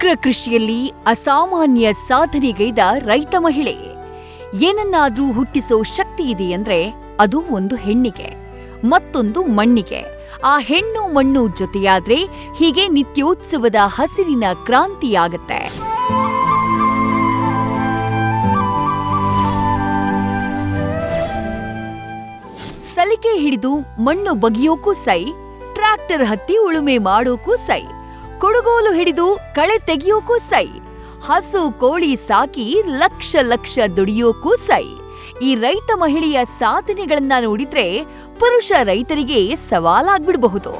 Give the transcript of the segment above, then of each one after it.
ಸಮಗ್ರ ಕೃಷಿಯಲ್ಲಿ ಅಸಾಮಾನ್ಯ ಸಾಧನೆಗೈದ ರೈತ ಮಹಿಳೆ. ಏನನ್ನಾದರೂ ಹುಟ್ಟಿಸೋ ಶಕ್ತಿ ಇದೆ ಅಂದ್ರೆ ಅದು ಒಂದು ಹೆಣ್ಣಿಗೆ, ಮತ್ತೊಂದು ಮಣ್ಣಿಗೆ. ಆ ಹೆಣ್ಣು ಮಣ್ಣು ಜೊತೆಯಾದ್ರೆ ಹೀಗೆ ನಿತ್ಯೋತ್ಸವದ ಹಸಿರಿನ ಕ್ರಾಂತಿಯಾಗತ್ತೆ. ಸಲಿಕೆ ಹಿಡಿದು ಮಣ್ಣು ಬಗೆಯೋಕ್ಕೂ ಸೈ, ಟ್ರ್ಯಾಕ್ಟರ್ ಹತ್ತಿ ಉಳುಮೆ ಮಾಡೋಕೂ ಸೈ. ಕುಡುಗೋಲು ಹಿಡಿದು ಕಳೆ ತೆಗಿಯೋಕೂ ಸೈ. ಹಸು ಕೋಳಿ ಸಾಕಿ ಲಕ್ಷ ಲಕ್ಷ ದುಡಿಯೋಕೂ ಸೈ. ಈ ರೈತ ಮಹಿಳೆಯ ಸಾಧನೆಗಳನ್ನ ನೋಡಿದ್ರೆ ಪುರುಷ ರೈತರಿಗೆ ಸವಾಲಾಗ್ಬಿಡಬಹುದು.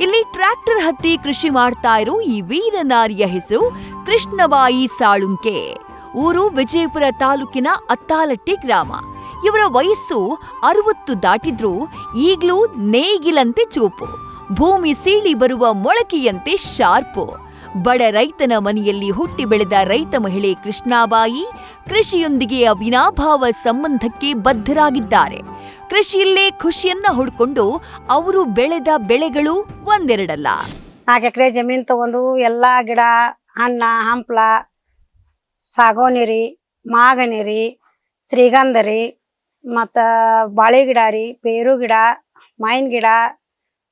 ಇಲ್ಲಿ ಟ್ರ್ಯಾಕ್ಟರ್ ಹತ್ತಿ ಕೃಷಿ ಮಾಡ್ತಾ ಇರೋ ಈ ವೀರ ನಾರಿಯ ಹೆಸರು ಕೃಷ್ಣಬಾಯಿ ಸಾಳುಂಕೆ. ಊರು ವಿಜಯಪುರ ತಾಲೂಕಿನ ಅತ್ತಾಲಟ್ಟಿ ಗ್ರಾಮ. ಇವರ ವಯಸ್ಸು ಅರವತ್ತು ದಾಟಿದ್ರೂ ಈಗಲೂ ನೇಗಿಲಂತೆ ಚೂಪು, ಭೂಮಿ ಸೀಳಿ ಬರುವ ಮೊಳಕೆಯಂತೆ ಶಾರ್ಪು. ಬಡ ರೈತನ ಮನೆಯಲ್ಲಿ ಹುಟ್ಟಿ ಬೆಳೆದ ರೈತ ಮಹಿಳೆ ಕೃಷ್ಣಾಬಾಯಿ ಕೃಷಿಯೊಂದಿಗೆ ಅವಿನಾಭಾವ ಸಂಬಂಧಕ್ಕೆ ಬದ್ಧರಾಗಿದ್ದಾರೆ. ಕೃಷಿಯಲ್ಲೇ ಖುಷಿಯನ್ನ ಹುಡ್ಕೊಂಡು ಅವರು ಬೆಳೆದ ಬೆಳೆಗಳು ಒಂದೆರಡಲ್ಲ. ನಾಲ್ಕು ಎಕರೆ ಜಮೀನು ತಗೊಂಡು ಎಲ್ಲ ಗಿಡ ಹಣ್ಣ ಹಂಪ್ಲ ಸಾಗೋನಿರಿ ಮಾಗನಿರಿ ಮಾಗನಿ ರೀ ಶ್ರೀಗಂಧ ರೀ ಮತ್ತು ಬಾಳೆ ಗಿಡ ರೀ, ಬೇರು ಗಿಡ, ಮಾವಿನ ಗಿಡ,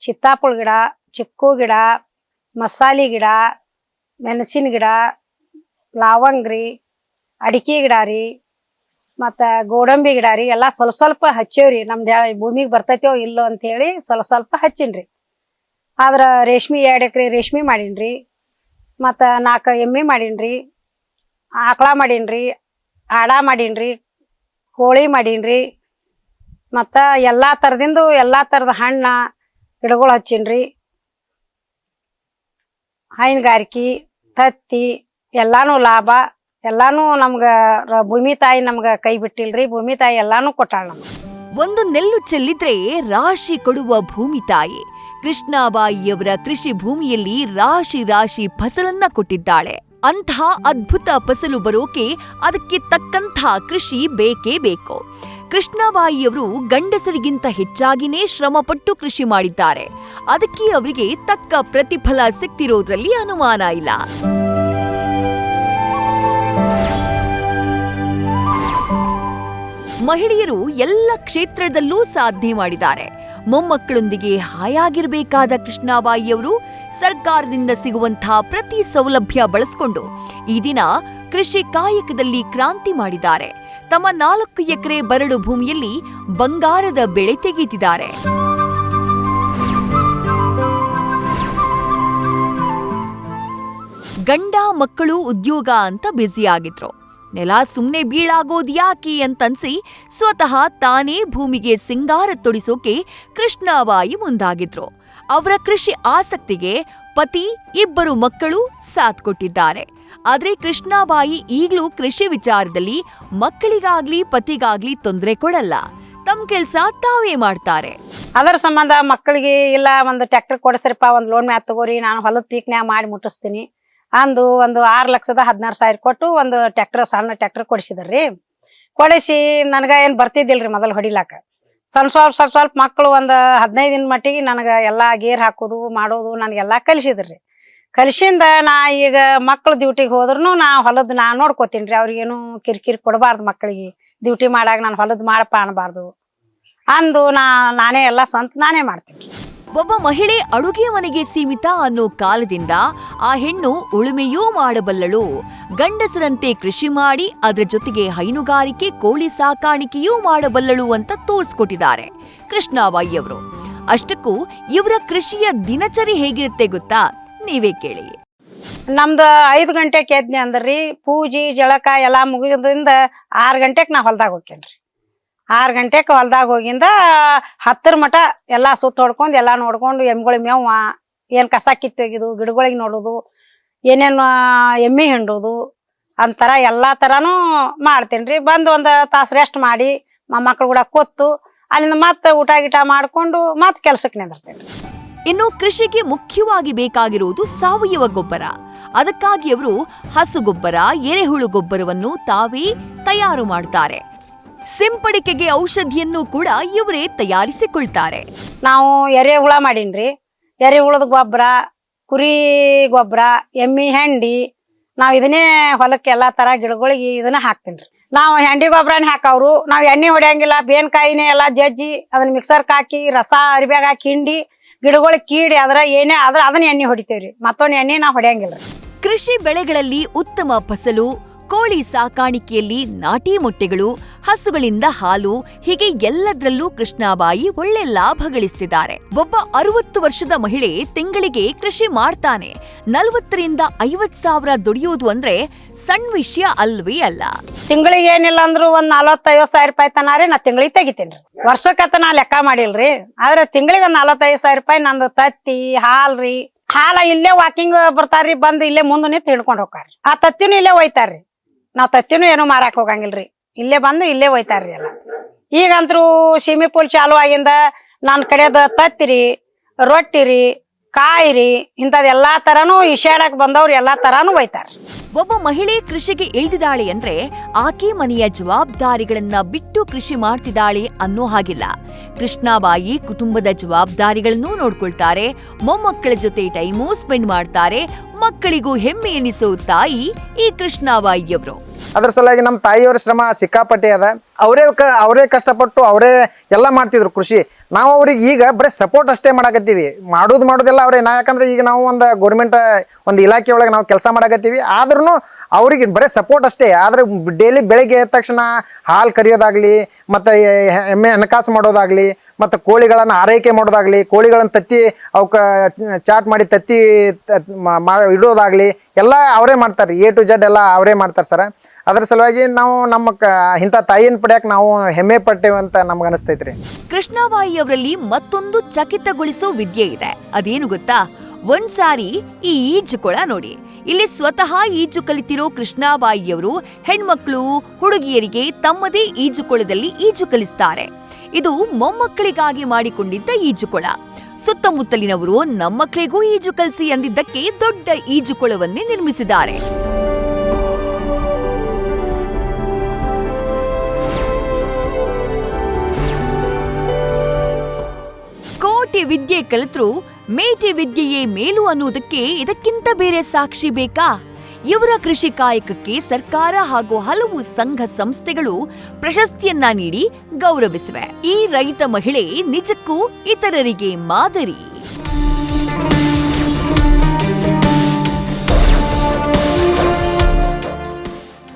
ಚಿತ್ತಾಪುಳ ಗಿಡ, ಚಿಕ್ಕು ಗಿಡ, ಮಸಾಲೆ ಗಿಡ, ಮೆಣಸಿನ ಗಿಡ, ಲವಂಗ ರೀ, ಅಡಿಕೆ ಗಿಡ ರೀ, ಮತ್ತು ಗೋಡಂಬಿ ಗಿಡ ರೀ, ಎಲ್ಲ ಸ್ವಲ್ಪ ಸ್ವಲ್ಪ ಹಚ್ಚೇವ್ರಿ ನಮ್ದು ಭೂಮಿಗೆ ಬರ್ತೈತೋ ಇಲ್ಲೋ ಅಂತ ಹೇಳಿ ಸ್ವಲ್ಪ ಸ್ವಲ್ಪ ರೀ. ಆದ್ರ ರೇಷ್ಮೆ ಎರಡು ಎಕರೆ ರೇಷ್ಮೆ ಮಾಡೀನ್ರಿ ಮತ್ತು ನಾಲ್ಕು ಎಮ್ಮೆ ಮಾಡೀನ್ರಿ ಆಕಳ ಮಾಡೀನ್ರಿ ಆಡ ಮಾಡೀನ್ರಿ ಕೋಳಿ ಮಾಡೀನ್ರಿ. ಮತ್ತು ಎಲ್ಲ ಥರದಿಂದು ಎಲ್ಲ ಥರದ ಹಣ್ಣು, ಗಿಡಗಳು ಹಚ್ಚೀನ್ರಿ. ಹೈನುಗಾರಿಕೆ, ತತ್ತಿ, ಎಲ್ಲಾನು ಲಾಭ. ಎಲ್ಲಾನು ನಮ್ಗೆ ಭೂಮಿ ತಾಯಿ ನಮ್ಗೆ ಕೈ ಬಿಟ್ಟಿಲ್ರಿ. ಭೂಮಿ ತಾಯಿ ಎಲ್ಲಾನು ಕೊಟ್ಟಾಳ ನಮ್ಗೆ. ಒಂದು ನೆಲ್ಲು ಚೆಲ್ಲಿದ್ರೆ ರಾಶಿ ಕೊಡುವ ಭೂಮಿ ತಾಯಿ. ಕೃಷ್ಣಾಬಾಯಿಯವರ ಕೃಷಿ ಭೂಮಿಯಲ್ಲಿ ರಾಶಿ ರಾಶಿ ಫಸಲನ್ನ ಕೊಟ್ಟಿದ್ದಾಳೆ. ಅಂಥ ಅದ್ಭುತ ಫಸಲು ಬರೋಕೆ ಅದಕ್ಕೆ ತಕ್ಕಂಥ ಕೃಷಿ ಬೇಕೇ ಬೇಕು. ಕೃಷ್ಣಬಾಯಿಯವರು ಗಂಡಸರಿಗಿಂತ ಹೆಚ್ಚಾಗಿನೇ ಶ್ರಮಪಟ್ಟು ಕೃಷಿ ಮಾಡಿದ್ದಾರೆ. ಅದಕ್ಕೆ ಅವರಿಗೆ ತಕ್ಕ ಪ್ರತಿಫಲ ಸಿಕ್ತಿರೋದ್ರಲ್ಲಿ ಅನುಮಾನ ಇಲ್ಲ. ಮಹಿಳೆಯರು ಎಲ್ಲ ಕ್ಷೇತ್ರದಲ್ಲೂ ಸಾಧನೆ ಮಾಡಿದ್ದಾರೆ. ಮೊಮ್ಮಕ್ಕಳೊಂದಿಗೆ ಹಾಯಾಗಿರಬೇಕಾದ ಕೃಷ್ಣಾಬಾಯಿಯವರು ಸರ್ಕಾರದಿಂದ ಸಿಗುವಂತಹ ಪ್ರತಿ ಸೌಲಭ್ಯ ಬಳಸಿಕೊಂಡು ಈ ದಿನ ಕೃಷಿ ಕಾಯಕದಲ್ಲಿ ಕ್ರಾಂತಿ ಮಾಡಿದ್ದಾರೆ. ತಮ್ಮ ನಾಲ್ಕು ಎಕರೆ ಬರಡು ಭೂಮಿಯಲ್ಲಿ ಬಂಗಾರದ ಬೆಳೆ ತೆಗೆದಿದ್ದಾರೆ. ಗಂಡ ಮಕ್ಕಳು ಉದ್ಯೋಗ ಅಂತ ಬ್ಯುಸಿಯಾಗಿದ್ರು ನೆಲ ಸುಮ್ನೆ ಬೀಳಾಗೋದು ಯಾಕೆ ಅಂತನ್ಸಿ ಸ್ವತಃ ತಾನೇ ಭೂಮಿಗೆ ಸಿಂಗಾರ ತೊಡಿಸೋಕೆ ಕೃಷ್ಣಾಬಾಯಿ ಮುಂದಾಗಿದ್ರು. ಅವರ ಕೃಷಿ ಆಸಕ್ತಿಗೆ ಪತಿ, ಇಬ್ಬರು ಮಕ್ಕಳು ಸಾಥ್ ಕೊಟ್ಟಿದ್ದಾರೆ. ಆದರೆ ಕೃಷ್ಣಾಬಾಯಿ ಈಗಲೂ ಕೃಷಿ ವಿಚಾರದಲ್ಲಿ ಮಕ್ಕಳಿಗಾಗ್ಲಿ, ಪತಿಗಾಗ್ಲಿ ತೊಂದರೆ ಕೊಡಲ್ಲ. ತಮ್ಮ ಕೆಲಸ ತಾವೇ ಮಾಡ್ತಾರೆ. ಅದರ ಸಂಬಂಧ ಮಕ್ಕಳಿಗೆ ಇಲ್ಲ, ಒಂದು ಟ್ರ್ಯಾಕ್ಟರ್ ಕೊಡಿಸ್ರಿಪ್ಪ, ಒಂದು ಲೋನ್ ಮ್ಯಾತ್ ತಗೋರಿ, ನಾನು ಹೊಲದ ಪೀಕ್ನ್ಯಾಗ ಮಾಡಿ ಮುಟ್ಟಿಸ್ತೀನಿ ಅಂದು ಒಂದು ಆರು ಲಕ್ಷದ ಹದಿನಾರು ಸಾವಿರ ಕೊಟ್ಟು ಒಂದು ಟ್ರ್ಯಾಕ್ಟರ್ ಸಣ್ಣ ಟ್ರ್ಯಾಕ್ಟರ್ ಕೊಡಿಸಿದ್ರಿ ಕೊಡಿಸಿ, ನನಗೆ ಏನು ಬರ್ತಿದ್ದಿಲ್ರಿ ಮೊದಲು ಹೊಡಿಲಾಕ. ಸ್ವಲ್ಪ ಸ್ವಲ್ಪ ಸ್ವಲ್ಪ ಸ್ವಲ್ಪ ಮಕ್ಕಳು ಒಂದು ಹದಿನೈದು ದಿನ ಮಟ್ಟಿಗೆ ನನಗೆ ಎಲ್ಲ ಗೇರ್ ಹಾಕೋದು, ಮಾಡೋದು ನನಗೆಲ್ಲ ಕಲಿಸಿದ್ರಿ. ಕಲಿಸಿಂದ ನಾ ಈಗ ಮಕ್ಳು ಡ್ಯೂಟಿಗೆ ಹೋದ್ರೂ ನಾ ಹೊಲದ ನಾ ನೋಡ್ಕೋತೀನಿ ರೀ ಅವ್ರಿಗೇನು ಕಿರಿಕಿರಿ ಕೊಡಬಾರ್ದು ಮಕ್ಕಳಿಗೆ ಡ್ಯೂಟಿ ಮಾಡಾಗ ನಾನು ಹೊಲದ ಮಾಡಪ್ಪ ಅನ್ಬಾರ್ದು. ಅಂದು ನಾ, ನಾನೇ ಎಲ್ಲ ಸ್ವಂತ ನಾನೇ ಮಾಡ್ತೀನಿ. ಒಬ್ಬ ಮಹಿಳೆ ಅಡುಗೆ ಮನೆಗೆ ಸೀಮಿತ ಅನ್ನೋ ಕಾಲದಿಂದ ಆ ಹೆಣ್ಣು ಉಳುಮೆಯೂ ಮಾಡಬಲ್ಲಳು. ಗಂಡಸರಂತೆ ಕೃಷಿ ಮಾಡಿ ಅದರ ಜೊತೆಗೆ ಹೈನುಗಾರಿಕೆ, ಕೋಳಿ ಸಾಕಾಣಿಕೆಯೂ ಮಾಡಬಲ್ಲಳು ಅಂತ ತೋರಿಸ್ಕೊಟ್ಟಿದ್ದಾರೆ ಕೃಷ್ಣಾಬಾಯಿಯವರು ಅಷ್ಟಕ್ಕೂ ಇವರ ಕೃಷಿಯ ದಿನಚರಿ ಹೇಗಿರುತ್ತೆ ಗೊತ್ತಾ? ನೀವೇ ಕೇಳಿ. ನಮ್ದು ಐದು ಗಂಟೆಗೆ ಎದ್ನೆ ಅಂದ್ರಿ, ಪೂಜೆ, ಜಳಕ ಎಲ್ಲ ಮುಗಿದಿಂದ ಆರು ಗಂಟೆಗೆ ನಾ ಹೊಲ್ದಾಗ ಹೋಗ್ತೇನ್ರಿ. ಆರು ಗಂಟೆಗೆ ಹೊಲ್ದಾಗ ಹೋಗಿಂದ ಹತ್ತರ ಮಟ ಎಲ್ಲ ಸುತ್ತ ಹೊಡ್ಕೊಂಡು ಎಲ್ಲ ನೋಡ್ಕೊಂಡು ಎಮ್ಗಳಿಗೆ ಮೇವ ಏನು ಕಸ ಕಿತ್ತೊಗಿದು ಗಿಡಗಳಿಗೆ ನೋಡೋದು, ಏನೇನು ಎಮ್ಮೆ ಹಿಂಡೋದು ಅಂತರ ಎಲ್ಲ ಥರನೂ ಮಾಡ್ತೇನೆ ರೀ ಬಂದು ಒಂದು ತಾಸು ರೆಸ್ಟ್ ಮಾಡಿ ಮಕ್ಕಳು ಕೂಡ ಕೊತ್ತು ಅಲ್ಲಿಂದ ಮತ್ತೆ ಊಟ ಗೀಟ ಮಾಡಿಕೊಂಡು ಮತ್ತೆ ಕೆಲ್ಸಕ್ಕೆ ನಿಂದಿರ್ತೇನೆ ಇನ್ನು ಕೃಷಿಗೆ ಮುಖ್ಯವಾಗಿ ಬೇಕಾಗಿರುವುದು ಸಾವಯವ ಗೊಬ್ಬರ. ಅದಕ್ಕಾಗಿ ಅವರು ಹಸುಗೊಬ್ಬರ ಎರೆಹುಳು ಗೊಬ್ಬರವನ್ನು ತಾವೇ ತಯಾರು ಮಾಡ್ತಾರೆ. ಸಿಂಪಡಿಕೆಗೆ ಔಷಧಿಯನ್ನು ಕೂಡ ಇವರೇ ತಯಾರಿಸಿಕೊಳ್ತಾರೆ. ನಾವು ಎರೆಹುಳ ಮಾಡೀನ್ರಿ. ಎರೆಹುಳದ ಗೊಬ್ಬರ ಕುರಿ ಗೊಬ್ಬರ ಎಮ್ಮಿ ಹೆಂಡಿ ನಾವು ಇದನ್ನೇ ಹೊಲಕ್ಕೆ ಎಲ್ಲಾ ತರ ಗಿಡಗಳಿಗೆ ಇದನ್ನ ಹಾಕ್ತೀನಿ ನಾವು ಹೆಂಡಿ ಗೊಬ್ಬರನ ಹಾಕವ್ರು. ನಾವು ಎಣ್ಣೆ ಹೊಡೆಯಂಗಿಲ್ಲ ಬೇನ್ಕಾಯಿನೇ ಎಲ್ಲ ಜಜ್ಜಿ ಅದನ್ನ ಮಿಕ್ಸರ್ ಹಾಕಿ ರಸ ಅರಿಬ್ಯಾಗ ಹಾಕಿ ಹಿಂಡಿ ಗಿಡಗಳಿಗೆ ಕೀಡಿ ಅದ್ರ ಏನೇ ಆದ್ರೆ ಅದನ್ನ ಎಣ್ಣೆ ಹೊಡಿತೇವ್ರಿ. ಮತ್ತೊಂದು ಎಣ್ಣೆ ನಾವು ಹೊಡೆಯಂಗಿಲ್ಲ. ಕೃಷಿ ಬೆಳೆಗಳಲ್ಲಿ ಉತ್ತಮ ಫಸಲು ಕೋಳಿ ಸಾಕಾಣಿಕೆಯಲ್ಲಿ ನಾಟಿ ಮೊಟ್ಟೆಗಳು ಹಸುಗಳಿಂದ ಹಾಲು, ಹೀಗೆ ಎಲ್ಲದರಲ್ಲೂ ಕೃಷ್ಣಾಬಾಯಿ ಒಳ್ಳೆ ಲಾಭ ಗಳಿಸ್ತಿದ್ದಾರೆ. ಒಬ್ಬ ಅರವತ್ತು ವರ್ಷದ ಮಹಿಳೆ ತಿಂಗಳಿಗೆ ಕೃಷಿ ಮಾಡ್ತಾನೆ. ನಲವತ್ತರಿಂದ ಐವತ್ ಸಾವಿರ ದುಡಿಯೋದು ಅಂದ್ರೆ ಸಣ್ಣ ವಿಷಯ ಅಲ್ವೇ ಅಲ್ಲ. ತಿಂಗಳಿಗೆ ಏನಿಲ್ಲ ಅಂದ್ರು ಒಂದ್ ನಲವತ್ತೈವತ್ ಸಾವಿರ ರೂಪಾಯಿ ತನಾರಿ ನಾ ತಿಂಗಳಿಗೆ ತೆಗಿತೇನ್ರಿ ವರ್ಷಕ್ಕತ್ತ ನಾ ಲೆಕ್ಕ ಮಾಡಿಲ್ರಿ. ಆದ್ರೆ ತಿಂಗಳಿಗೆ ಒಂದ್ ನಲವತ್ತೈದು ಸಾವಿರ ರೂಪಾಯಿ ನಂದು ತತ್ತಿ ಹಾಲ್ರಿ ಹಾಲ ಇಲ್ಲೇ ವಾಕಿಂಗ್ ಬರ್ತಾರ್ರಿ ಬಂದ್ ಇಲ್ಲೇ ಮುಂದೆ ನಿಂತ್ ಹಿಡ್ಕೊಂಡ್ ಆ ತತ್ತಿನೂ ಇಲ್ಲೇ ಒಯ್ತಾರ್ರಿ ನಾವ್ ತತ್ತಿನೂ ಏನು ಮಾರಾಕ್ ಹೋಗಂಗಿಲ್ರಿ. ಇಲ್ಲೇ ಬಂದು ಇಲ್ಲೇ ಒಯ್ತಾರ್ರಿ ಎಲ್ಲ. ಈಗಂತರೂ ಸೀಮೆ ಪೂಲ್ ಚಾಲು ಆಗಿಂದ ನನ್ ಕಡೆದ ತತ್ತಿರಿ, ರೊಟ್ಟಿರಿ, ಕಾಯಿರಿ, ಇಂಥದ್ ಎಲ್ಲಾ ತರಾನು ಇಶಾಡಕ್ ಬಂದವ್ರು ಎಲ್ಲಾ ತರಾನು ಹೋಯ್ತಾರ ಒಬ್ಬ ಮಹಿಳೆ ಕೃಷಿಗೆ ಇಳಿದಿದ್ದಾಳೆ ಅಂದ್ರೆ ಆಕೆ ಮನೆಯ ಜವಾಬ್ದಾರಿಗಳನ್ನ ಬಿಟ್ಟು ಕೃಷಿ ಮಾಡ್ತಿದ್ದಾಳೆ ಅನ್ನೋ ಹಾಗಿಲ್ಲ. ಕೃಷ್ಣಾಬಾಯಿ ಕುಟುಂಬದ ಜವಾಬ್ದಾರಿಗಳನ್ನು ನೋಡ್ಕೊಳ್ತಾರೆ, ಮೊಮ್ಮಕ್ಕಳ ಜೊತೆ ಟೈಮು ಸ್ಪೆಂಡ್ ಮಾಡ್ತಾರೆ, ಮಕ್ಕಳಿಗೂ ಹೆಮ್ಮೆ ಎನಿಸೋ ತಾಯಿ ಈ ಕೃಷ್ಣಾಬಾಯಿಯವರು. ಅದ್ರ ಸಲುವಾಗಿ ನಮ್ಮ ತಾಯಿಯವ್ರ ಶ್ರಮ ಸಿಕ್ಕಾಪಟ್ಟೆ ಅದ. ಅವರೇ ಕ, ಅವರೇ ಕಷ್ಟಪಟ್ಟು ಅವರೇ ಎಲ್ಲ ಮಾಡ್ತಿದ್ರು ಕೃಷಿ. ನಾವು ಅವ್ರಿಗೆ ಈಗ ಬರೀ ಸಪೋರ್ಟ್ ಅಷ್ಟೇ ಮಾಡಕತ್ತೀವಿ. ಮಾಡೋದು ಮಾಡೋದೆಲ್ಲ ಅವರೇ. ನಾ ಯಾಕಂದ್ರೆ ಈಗ ನಾವು ಒಂದು ಗೌರ್ಮೆಂಟ್ ಒಂದು ಇಲಾಖೆ ಒಳಗೆ ನಾವು ಕೆಲಸ ಮಾಡಕತ್ತೀವಿ. ಆದ್ರೂ ಅವ್ರಿಗೆ ಬರೀ ಸಪೋರ್ಟ್ ಅಷ್ಟೇ. ಆದ್ರೆ ಡೈಲಿ ಬೆಳಗ್ಗೆ ಎದ್ದ ತಕ್ಷಣ ಹಾಲು ಕರಿಯೋದಾಗಲಿ, ಮತ್ತು ಎಮ್ಮೆ ಹಣಕಾಸು ಮಾಡೋದಾಗಲಿ, ಮತ್ತು ಕೋಳಿಗಳನ್ನು ಆರೈಕೆ ಮಾಡೋದಾಗಲಿ, ಕೋಳಿಗಳನ್ನು ತತ್ತಿ ಅವಕ್ಕೆ, ಚಾಟ್ ಮಾಡಿ ತತ್ತಿ ಇಡೋದಾಗಲಿ ಎಲ್ಲ ಅವರೇ ಮಾಡ್ತಾರೆ. ಎ ಟು ಜೆಡ್ ಎಲ್ಲ ಅವರೇ ಮಾಡ್ತಾರೆ ಸರ್. ಅದ್ರ ಸಲುವಾಗಿ ನಾವು ನಮ್ಮ ಕ, ಇಂಥ ತಾಯಿನ ಪಡ್ಯಾಕ ನಾವು ಹೆಮ್ಮೆ ಪಟ್ಟೇವೆ ಅಂತ ನಮ್ಗೆ ಅನಿಸ್ತೈತ್ರಿ. ಕೃಷ್ಣಾಬಾಯಿಯವರಲ್ಲಿ ಮತ್ತೊಂದು ಚಕಿತಗೊಳಿಸೋ ವಿದ್ಯೆ ಇದೆ. ಅದೇನು ಗೊತ್ತಾ? ಒಂದ್ಸಾರಿ ಈ ಈಜುಕೊಳ ನೋಡಿ. ಇಲ್ಲಿ ಸ್ವತಃ ಈಜು ಕಲಿತಿರೋ ಕೃಷ್ಣಾಬಾಯಿಯವರು ಹೆಣ್ಮಕ್ಳು, ಹುಡುಗಿಯರಿಗೆ ತಮ್ಮದೇ ಈಜುಕೊಳದಲ್ಲಿ ಈಜು ಕಲಿಸ್ತಾರೆ. ಇದು ಮೊಮ್ಮಕ್ಕಳಿಗಾಗಿ ಮಾಡಿಕೊಂಡಿದ್ದ ಈಜುಕೊಳ. ಸುತ್ತಮುತ್ತಲಿನವರು ನಮ್ಮಕ್ಕಳಿಗೂ ಈಜು ಕಲಿಸಿ ಎಂದಿದ್ದಕ್ಕೆ ದೊಡ್ಡ ಈಜುಕೊಳವನ್ನೇ ನಿರ್ಮಿಸಿದ್ದಾರೆ. ಕಲಿತ್ರು, ಮೇಟಿ ವಿದ್ಯೆಯೇ ಮೇಲು ಅನ್ನುವುದಕ್ಕೆ ಇದಕ್ಕಿಂತ ಬೇರೆ ಸಾಕ್ಷಿ ಬೇಕಾ? ಇವರ ಕೃಷಿ ಕಾಯಕಕ್ಕೆ ಸರ್ಕಾರ ಹಾಗೂ ಹಲವು ಸಂಘ ಸಂಸ್ಥೆಗಳು ಪ್ರಶಸ್ತಿಯನ್ನ ನೀಡಿ ಗೌರವಿಸಿವೆ. ಈ ರೈತ ಮಹಿಳೆ ನಿಜಕ್ಕೂ ಇತರರಿಗೆ ಮಾದರಿ.